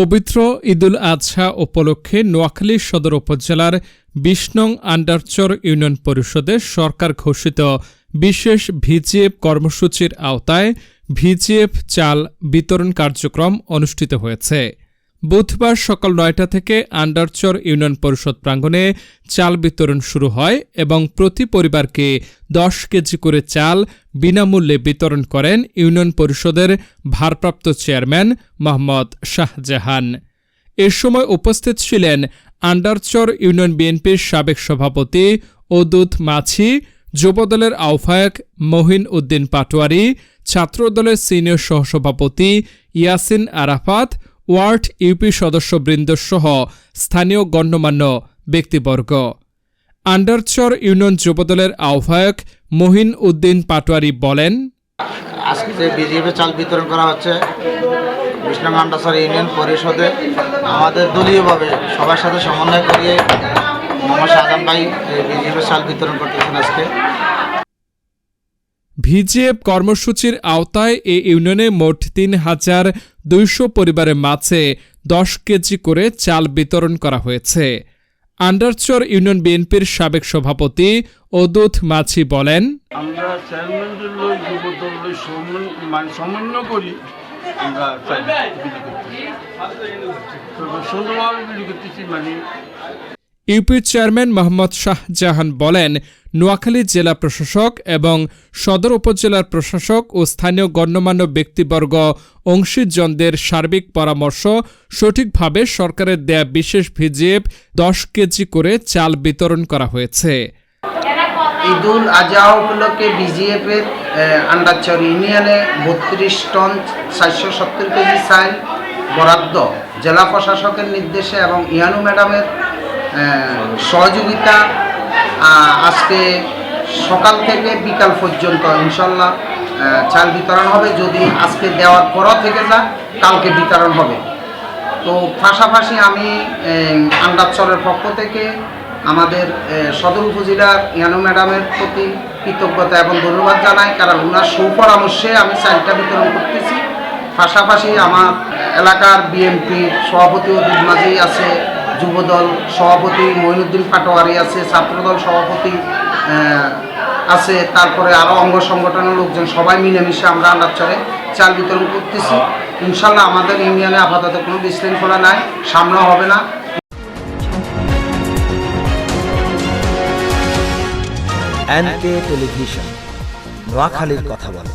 পবিত্র ঈদুল আজহা উপলক্ষে নোয়াখালী সদর উপজেলার নং আন্ডারচর ইউনিয়ন পরিষদে সরকার ঘোষিত বিশেষ ভিজিএফ কর্মসূচির আওতায় ভিজিএফ চাল বিতরণ কার্যক্রম অনুষ্ঠিত হয়েছে। বুধবার সকাল নয়টা থেকে আন্ডারচর ইউনিয়ন পরিষদ প্রাঙ্গণে চাল বিতরণ শুরু হয় এবং প্রতি পরিবারকে দশ কেজি করে চাল বিনামূল্যে বিতরণ করেন ইউনিয়ন পরিষদের ভারপ্রাপ্ত চেয়ারম্যান মোহাম্মদ শাহজাহান। এ সময় উপস্থিত ছিলেন আন্ডারচর ইউনিয়ন বিএনপির সাবেক সভাপতি ওদুত মাছি যুবদলের আহ্বায়ক মহিন উদ্দিন পাটোয়ারি, ছাত্রদলের সিনিয়র সহসভাপতি ইয়াসিন আরাফাত ওয়ার্ড ইউপি সদস্যবৃন্দ সহ স্থানীয় গণ্যমান্য ব্যক্তিবর্গ। আন্ডারচর ইউনিয়ন যুবদলের আহ্বায়ক মহিন উদ্দিন পাটোয়ারি বলেন, আজকে যে বিজেপি চাল বিতরণ করা হচ্ছে কৃষ্ণগঞ্জ আন্ডাসার ইউনিয়ন পরিষদে আমাদের দলীয়ভাবে সবার সাথে সমন্বয় করিয়ে মোহাম্মদ শাহজাহান ভাই এই বিজেপি চাল বিতরণ করতেছেন আজকে। ভিজিএফ কর্মসূচির আওতায় এ ইউনিয়নে মোট তিন হাজার দুইশো পরিবারের মাঝে দশ কেজি করে চাল বিতরণ করা হয়েছে। আন্ডারচর ইউনিয়ন বিএনপির সাবেক সভাপতি অদুত মাছি বলেন, আমরা ইউপির চেয়ারম্যান মোহাম্মদ শাহজাহান বলেন, নোয়াখালী জেলা প্রশাসক এবং সদর উপজেলার প্রশাসক ও স্থানীয় গণ্যমান্য ব্যক্তিবর্গ অংশীজনদের সার্বিক পরামর্শ সঠিকভাবে সরকারের দেয়া বিশেষ ভিজিএফ দশ কেজি করে চাল বিতরণ করা হয়েছে। ঈদুল আজহা উপলক্ষে বিজিএফ এর আন্ডারচর ইউনিয়নে বত্রিশ টন চারশো সত্তর কেজি চাল বরাদ্দ। জেলা প্রশাসকের নির্দেশে এবং ইয়ানু ম্যাডামের সহযোগিতা আজকে সকাল থেকে বিকাল পর্যন্ত ইনশাল্লাহ চাল বিতরণ হবে। যদি আজকে দেওয়ার পরও থেকে যা কালকে বিতরণ হবে। তো পাশাপাশি আমি আহ, আন্ডারচরের পক্ষ থেকে আমাদের সদর উপজেলার ইয়ানু ম্যাডামের প্রতি কৃতজ্ঞতা এবং ধন্যবাদ জানাই কারণ ওনার সুপরামর্শে আমি চালটা বিতরণ করতেছি। পাশাপাশি আমার এলাকার বিএনপির সভাপতি অদুল মাঝি আছে যুবদল সভাপতি মঈনুদ্দিন পাটোয়ারি আছে, ছাত্রদল সভাপতি আছে, তারপরে আরও অঙ্গ সংগঠনের লোকজন, সবাই মিলেমিশে আমরা আন্ডারচরে চাল বিতরণ করতেছি। ইনশাল্লাহ আমাদের ইউনিয়নে আপাতত কোনো বিশৃঙ্খলা নাই সামনেও হবে না। টেলিভিশন, নোয়াখালীর কথা বলে।